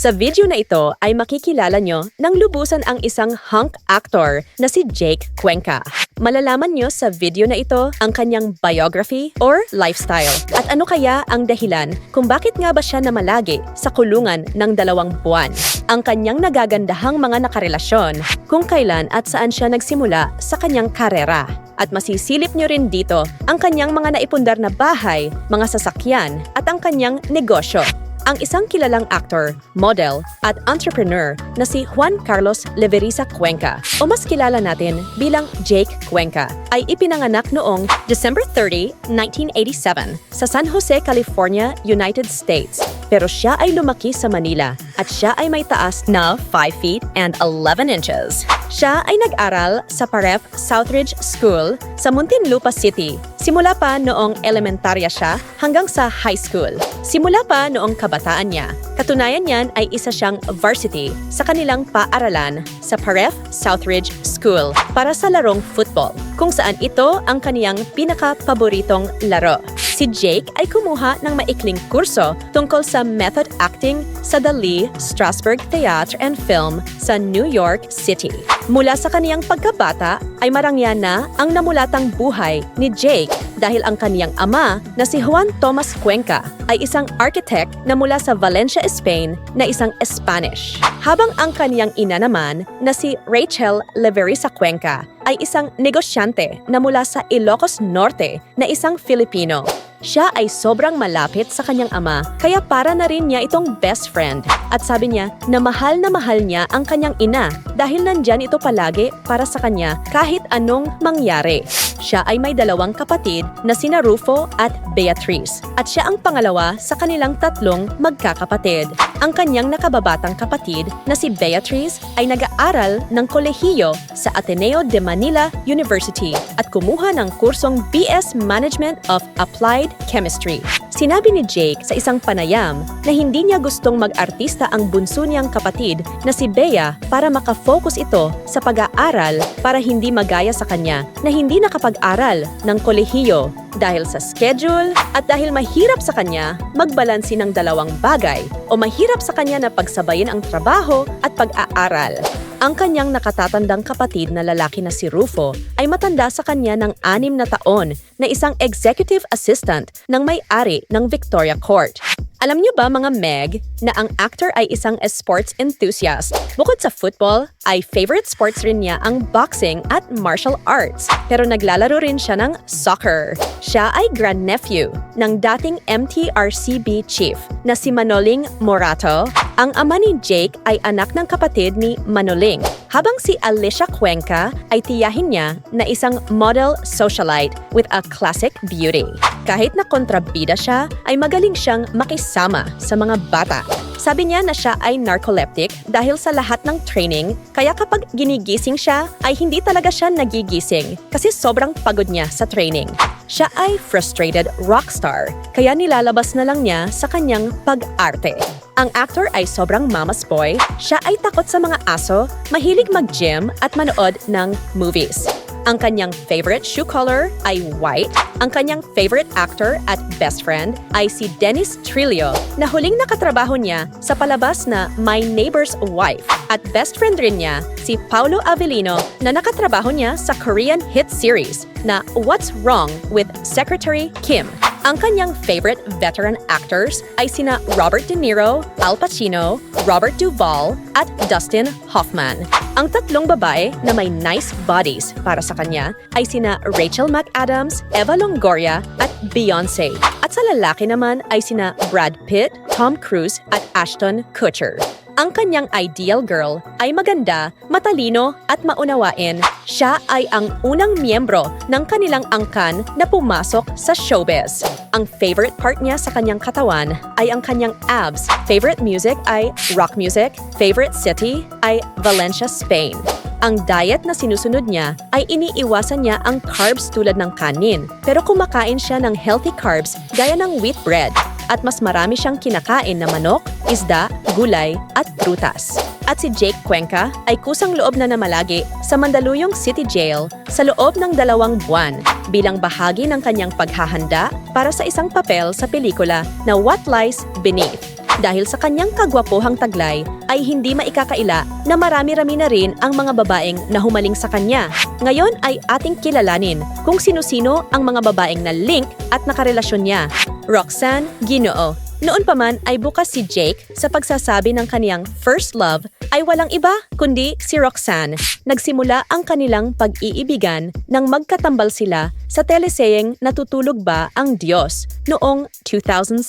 Sa video na ito ay makikilala nyo ng lubusan ang isang hunk actor na si Jake Cuenca. Malalaman nyo sa video na ito ang kanyang biography or lifestyle at ano kaya ang dahilan kung bakit nga ba siya namalagi sa kulungan ng dalawang buwan. Ang kanyang nagagandahang mga nakarelasyon, kung kailan at saan siya nagsimula sa kanyang karera. At masisilip nyo rin dito ang kanyang mga naipundar na bahay, mga sasakyan at ang kanyang negosyo ang isang kilalang actor, model, at entrepreneur na si Juan Carlos Leverisa Cuenca o mas kilala natin bilang Jake Cuenca ay ipinanganak noong December 30, 1987 sa San Jose, California, United States. Pero siya ay lumaki sa Manila at siya ay may taas na 5 feet and 11 inches. Siya ay nag-aral sa Paref Southridge School sa Muntinlupa City. Simula pa noong elementarya siya hanggang sa high school. Simula pa noong kabataan niya. Katunayan niyan ay isa siyang varsity sa kanilang paaralan sa Paref Southridge School para sa larong football, kung saan ito ang kaniyang pinaka-paboritong laro. Si Jake ay kumuha ng maikling kurso tungkol sa method acting sa The Lee Strasberg Theatre and Film sa New York City. Mula sa kaniyang pagkabata ay marangyan na ang namulatang buhay ni Jake dahil ang kaniyang ama na si Juan Tomas Cuenca ay isang architect na mula sa Valencia, Spain na isang Spanish. Habang ang kaniyang ina naman na si Rachel Leverisa Cuenca ay isang negosyante na mula sa Ilocos Norte na isang Filipino. Siya ay sobrang malapit sa kanyang ama kaya para na rin niya itong best friend. At sabi niya na mahal na mahal niya ang kanyang ina dahil nandyan ito palagi para sa kanya kahit anong mangyari. Siya ay may dalawang kapatid na sina Rufo at Beatrice at siya ang pangalawa sa kanilang tatlong magkakapatid. Ang kanyang nakababatang kapatid na si Beatrice ay nag-aaral ng kolehiyo sa Ateneo de Manila University at kumuha ng kursong BS Management of Applied Chemistry. Sinabi ni Jake sa isang panayam na hindi niya gustong mag-artista ang bunso niyang kapatid na si Bea para makafocus ito sa pag-aaral para hindi magaya sa kanya na hindi nakapag-aral ng kolehiyo dahil sa schedule at dahil mahirap sa kanya magbalansi ng dalawang bagay o mahirap sa kanya na pagsabayin ang trabaho at pag-aaral. Ang kanyang nakatatandang kapatid na lalaki na si Rufo ay matanda sa kanya ng anim na taon na isang executive assistant ng may-ari ng Victoria Court. Alam niyo ba mga Meg na ang actor ay isang sports enthusiast? Bukod sa football, ay favorite sports rin niya ang boxing at martial arts. Pero naglalaro rin siya ng soccer. Siya ay grandnephew ng dating MTRCB chief na si Manoling Morato. Ang ama ni Jake ay anak ng kapatid ni Manoling. Habang si Alicia Cuenca ay tiyahin niya na isang model socialite with a classic beauty. Kahit na kontrabida siya, ay magaling siyang makisama sa mga bata. Sabi niya na siya ay narcoleptic dahil sa lahat ng training, kaya kapag ginigising siya, ay hindi talaga siya nagigising kasi sobrang pagod niya sa training. Siya ay frustrated rockstar, kaya nilalabas na lang niya sa kanyang pag-arte. Ang actor ay sobrang mama's boy, siya ay takot sa mga aso, mahilig mag-gym at manood ng movies. Ang kanyang favorite shoe color ay white. Ang kanyang favorite actor at best friend ay si Dennis Trillo na huling nakatrabaho niya sa palabas na My Neighbor's Wife. At best friend rin niya si Paulo Avellino na nakatrabaho niya sa Korean hit series na What's Wrong with Secretary Kim. Ang kanyang favorite veteran actors ay sina Robert De Niro, Al Pacino, Robert Duvall at Dustin Hoffman. Ang tatlong babae na may nice bodies para sa kanya ay sina Rachel McAdams, Eva Longoria at Beyonce. At sa lalaki naman ay sina Brad Pitt, Tom Cruise at Ashton Kutcher. Ang kanyang ideal girl ay maganda, matalino at maunawain. Siya ay ang unang miyembro ng kanilang angkan na pumasok sa showbiz. Ang favorite part niya sa kanyang katawan ay ang kanyang abs. Favorite music ay rock music. Favorite city ay Valencia, Spain. Ang diet na sinusunod niya ay iniiwasan niya ang carbs tulad ng kanin. Pero kumakain siya ng healthy carbs gaya ng wheat bread at mas marami siyang kinakain na manok, isda, gulay at prutas. At si Jake Cuenca ay kusang loob na namalagi sa Mandaluyong City Jail sa loob ng dalawang buwan bilang bahagi ng kanyang paghahanda para sa isang papel sa pelikula na What Lies Beneath. Dahil sa kanyang kagwapohang taglay, ay hindi maikakaila na marami-rami na rin ang mga babaeng na humaling sa kanya. Ngayon ay ating kilalanin kung sino-sino ang mga babaeng na link at nakarelasyon niya. Roxanne Ginoo noon pa man ay bukas si Jake sa pagsasabi ng kaniyang first love ay walang iba kundi si Roxanne. Nagsimula ang kanilang pag-iibigan nang magkatambal sila sa teleseyeng Natutulog Ba ang Diyos noong 2007.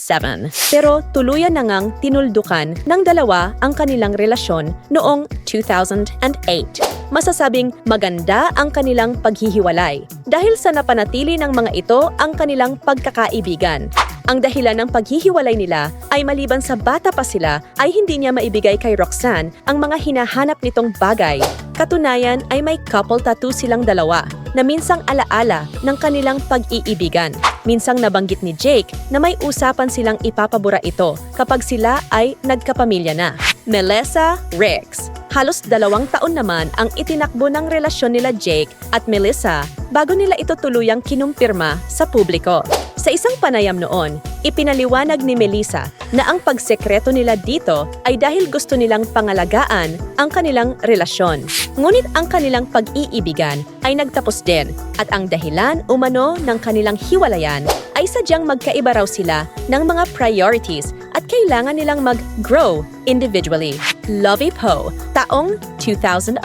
Pero tuluyan na ngang tinuldukan ng dalawa ang kanilang relasyon noong 2008 masasabing maganda ang kanilang paghihiwalay dahil sa napanatili ng mga ito ang kanilang pagkakaibigan. Ang dahilan ng paghihiwalay nila ay maliban sa bata pa sila ay hindi niya maibigay kay Roxanne ang mga hinahanap nitong bagay. Katunayan ay may couple tattoo silang dalawa na minsang alaala ng kanilang pag-iibigan. Minsang nabanggit ni Jake na may usapan silang ipapabura ito kapag sila ay nagkapamilya na. Melissa Riggs Halos dalawang taon naman ang itinakbo ng relasyon nila Jake at Melissa bago nila ito tuluyang kinumpirma sa publiko. Sa isang panayam noon, ipinaliwanag ni Melissa na ang pagsekreto nila dito ay dahil gusto nilang pangalagaan ang kanilang relasyon. Ngunit ang kanilang pag-iibigan ay nagtapos din at ang dahilan umano ng kanilang hiwalayan ay sadyang magkaiba raw sila ng mga priorities at kailangan nilang mag-grow individually. Lovey Poe, taong 2011,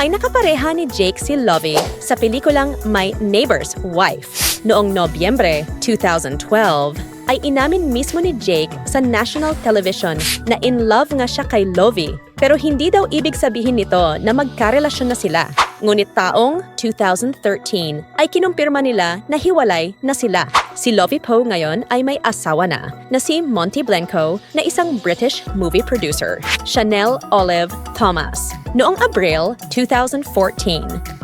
ay nakapareha ni Jake si Lovey sa pelikulang My Neighbor's Wife. Noong Nobyembre 2012, ay inamin mismo ni Jake sa national television na in love nga siya kay Lovey. Pero hindi daw ibig sabihin nito na magkarelasyon na sila. Ngunit taong 2013 ay kinumpirma nila na hiwalay na sila. Si Lovey Poe ngayon ay may asawa na, na si Monty Blanco na isang British movie producer. Chanel Olive Thomas. Noong Abril 2014,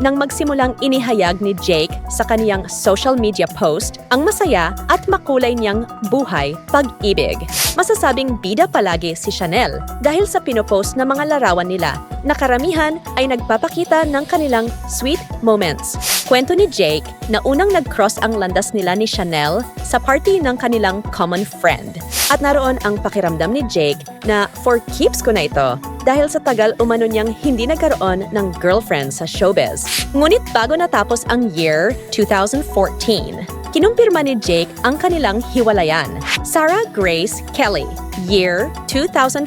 nang magsimulang inihayag ni Jake sa kaniyang social media post ang masaya at makulay niyang buhay pag-ibig. Masasabing bida palagi si Chanel dahil sa pinopost na mga larawan nila na karamihan ay nagpapakita ng kanilang sweet moments. Kwento ni Jake na unang nag-cross ang landas nila ni Chanel sa party ng kanilang common friend. At naroon ang pakiramdam ni Jake na for keeps ko na ito dahil sa tagal umano niyang hindi nagkaroon ng girlfriend sa showbiz. Ngunit bago natapos ang year 2014, kinumpirma ni Jake ang kanilang hiwalayan. Sarah Grace Kelly, year 2015,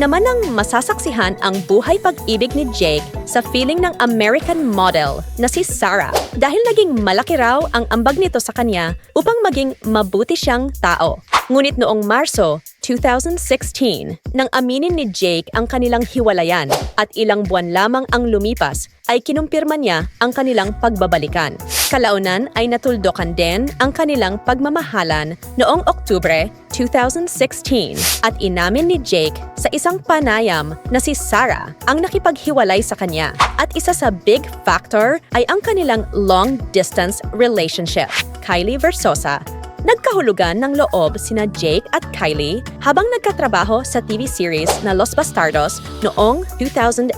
naman ang masasaksihan ang buhay pag-ibig ni Jake sa feeling ng American model na si Sarah dahil naging malaki raw ang ambag nito sa kanya upang maging mabuti siyang tao. Ngunit noong Marso 2016, nang aminin ni Jake ang kanilang hiwalayan at ilang buwan lamang ang lumipas, ay kinumpirma niya ang kanilang pagbabalikan. Kalaunan ay natuldokan din ang kanilang pagmamahalan noong Oktubre 2016 at inamin ni Jake sa isang panayam na si Sarah ang nakipaghiwalay sa kanya. At isa sa big factor ay ang kanilang long-distance relationship. Kylie Versosa Nagkahulugan ng loob sina Jake at Kylie habang nagkatrabaho sa TV series na Los Bastardos noong 2018.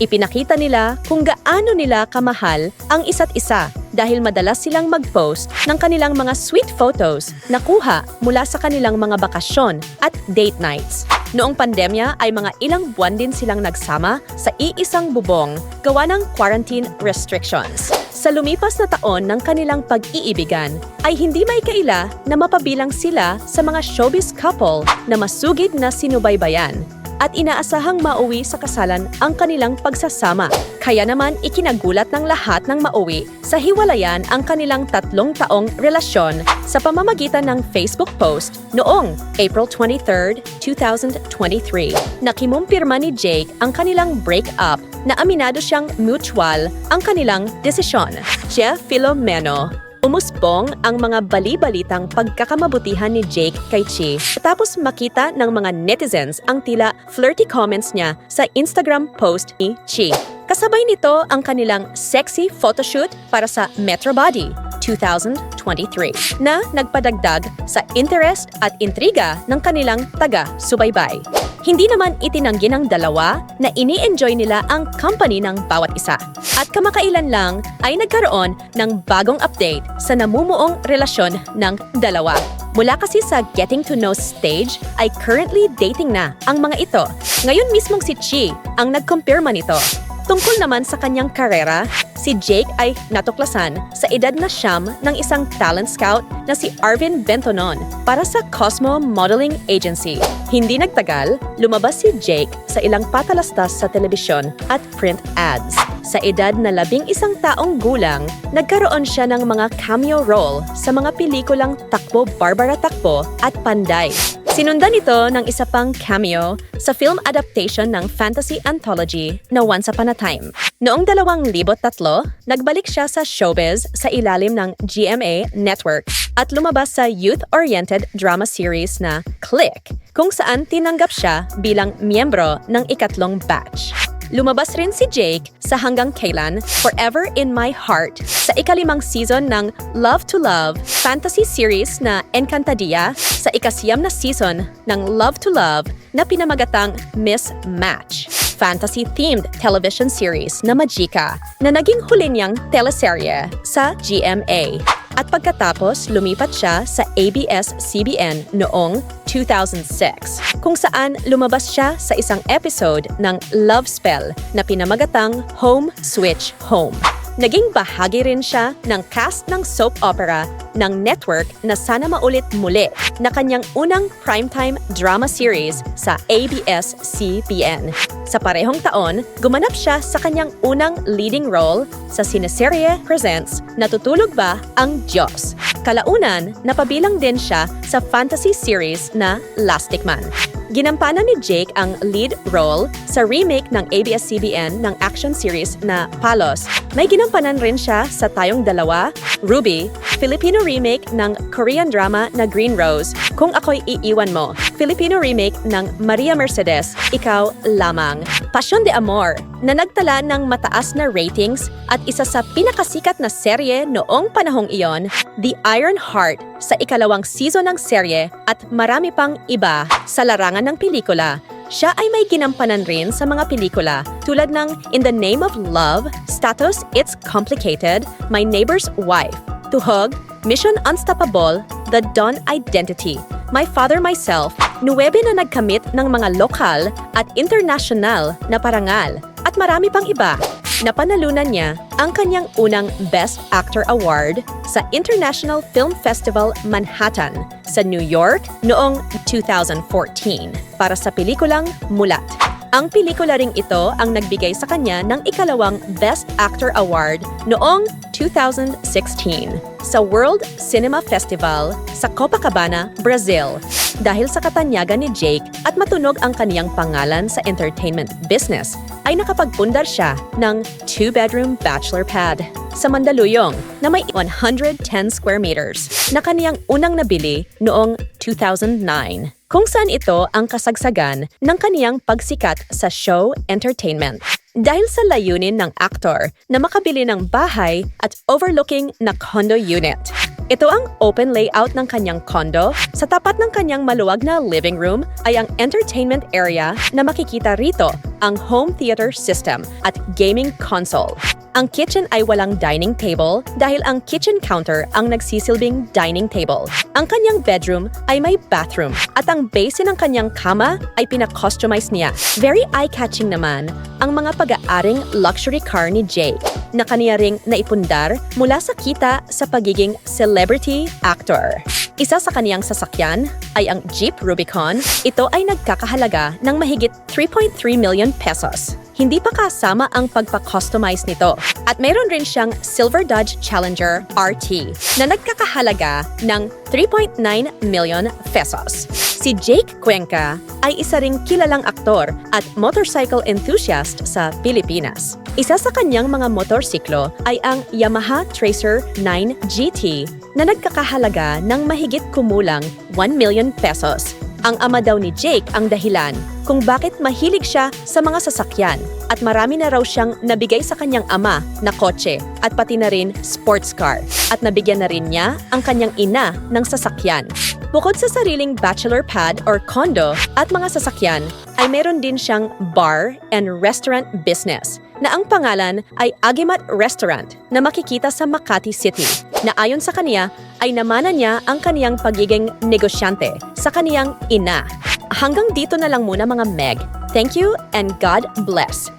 Ipinakita nila kung gaano nila kamahal ang isa't isa dahil madalas silang mag-post ng kanilang mga sweet photos na kuha mula sa kanilang mga bakasyon at date nights. Noong pandemya ay mga ilang buwan din silang nagsama sa iisang bubong gawa ng quarantine restrictions. Sa lumipas na taon ng kanilang pag-iibigan, ay hindi may kaila na mapabilang sila sa mga showbiz couple na masugid na sinubaybayan at inaasahang mauwi sa kasalan ang kanilang pagsasama. Kaya naman ikinagulat ng lahat ng mauwi sa hiwalayan ang kanilang tatlong taong relasyon sa pamamagitan ng Facebook post noong April 23, 2023. Nakimumpirma ni Jake ang kanilang break-up na aminado siyang mutual ang kanilang desisyon. Jeff Filomeno Umusbong ang mga bali-balitang pagkakamabutihan ni Jake kay Chi tapos makita ng mga netizens ang tila flirty comments niya sa Instagram post ni Chi. Kasabay nito ang kanilang sexy photoshoot para sa Metro Body 2023 na nagpadagdag sa interest at intriga ng kanilang taga-subaybay. Hindi naman itinanggi ng dalawa na ini-enjoy nila ang company ng bawat isa. At kamakailan lang ay nagkaroon ng bagong update sa namumuong relasyon ng dalawa. Mula kasi sa getting to know stage ay currently dating na ang mga ito. Ngayon mismong si Chi ang nag-compare man ito. Tungkol naman sa kanyang karera, si Jake ay natuklasan sa edad na siyam ng isang talent scout na si Arvin Bentonon para sa Cosmo Modeling Agency. Hindi nagtagal, lumabas si Jake sa ilang patalastas sa telebisyon at print ads. Sa edad na labing isang taong gulang, nagkaroon siya ng mga cameo role sa mga pelikulang Takbo Barbara Takbo at Panday. Sinundan ito ng isa pang cameo sa film adaptation ng fantasy anthology na Once Upon a Time. Noong 2003, nagbalik siya sa showbiz sa ilalim ng GMA Network at lumabas sa youth-oriented drama series na Click, kung saan tinanggap siya bilang miyembro ng ikatlong batch. Lumabas rin si Jake sa Hanggang Kailan, Forever in My Heart sa ikalimang season ng Love to Love fantasy series na Encantadia sa ikasiyam na season ng Love to Love na pinamagatang Miss Match fantasy-themed television series na Magica na naging huli niyang teleserye sa GMA. At pagkatapos, lumipat siya sa ABS-CBN noong 2006, kung saan lumabas siya sa isang episode ng Love Spell na pinamagatang Home Switch Home. Naging bahagi rin siya ng cast ng soap opera ng network na Sana Maulit Muli na kanyang unang primetime drama series sa ABS-CBN. Sa parehong taon, gumanap siya sa kanyang unang leading role sa sineserye Presents Natutulog Ba Ang Diyos? Kalaunan, napabilang din siya sa fantasy series na Lastic Man. Ginampanan ni Jake ang lead role sa remake ng ABS-CBN ng action series na Palos. May ginampanan rin siya sa Tayong Dalawa, Ruby, Filipino remake ng Korean drama na Green Rose, Kung Ako'y Iiwan Mo, Filipino remake ng Maria Mercedes, Ikaw Lamang, Passion de Amor, na nagtala ng mataas na ratings at isa sa pinakasikat na serye noong panahong iyon, The Iron Heart, sa ikalawang season ng serye at marami pang iba sa larangan ng pelikula. Siya ay may ginampanan rin sa mga pelikula tulad ng In the Name of Love, Status It's Complicated, My Neighbor's Wife, Tuhog, Mission Unstoppable, The Dawn Identity, My Father Myself, nuwebe na nagkamit ng mga lokal at international na parangal at marami pang iba. Napanalunan niya ang kanyang unang Best Actor Award sa International Film Festival Manhattan sa New York noong 2014 para sa pelikulang Mulat. Ang pelikula ring ito ang nagbigay sa kanya ng ikalawang Best Actor Award noong 2016 sa World Cinema Festival sa Copacabana, Brazil. Dahil sa katanyagan ni Jake at matunog ang kaniyang pangalan sa entertainment business, ay nakapagpundar siya ng two-bedroom bachelor pad sa Mandaluyong na may 110 square meters na kaniyang unang nabili noong 2009 kung saan ito ang kasagsagan ng kaniyang pagsikat sa show entertainment. Dahil sa layunin ng aktor na makabili ng bahay at overlooking na condo unit. Ito ang open layout ng kanyang condo. Sa tapat ng kanyang maluwag na living room ay ang entertainment area na makikita rito ang home theater system at gaming console. Ang kitchen ay walang dining table dahil ang kitchen counter ang nagsisilbing dining table. Ang kanyang bedroom ay may bathroom at ang base ng kanyang kama ay pinakustomize niya. Very eye-catching naman ang mga pag-aaring luxury car ni Jake na kaniya ring naipundar mula sa kita sa pagiging celebrity actor. Isa sa kaniyang sasakyan ay ang Jeep Rubicon. Ito ay nagkakahalaga ng mahigit 3.3 million pesos. Hindi pa kasama ang pagpa-customize nito. At meron rin siyang Silver Dodge Challenger RT na nagkakahalaga ng 3.9 million pesos. Si Jake Cuenca ay isa ring kilalang aktor at motorcycle enthusiast sa Pilipinas. Isa sa kanyang mga motorsiklo ay ang Yamaha Tracer 9 GT na nagkakahalaga ng mahigit kumulang 1 million pesos. Ang ama daw ni Jake ang dahilan kung bakit mahilig siya sa mga sasakyan at marami na raw siyang nabigay sa kanyang ama na kotse at pati na rin sports car at nabigyan na rin niya ang kanyang ina ng sasakyan. Bukod sa sariling bachelor pad or condo at mga sasakyan, ay meron din siyang bar and restaurant business na ang pangalan ay Agimat Restaurant na makikita sa Makati City. na ayon sa kaniya ay namana niya ang kaniyang pagiging negosyante sa kaniyang ina. Hanggang dito na lang muna mga Meg. Thank you and God bless.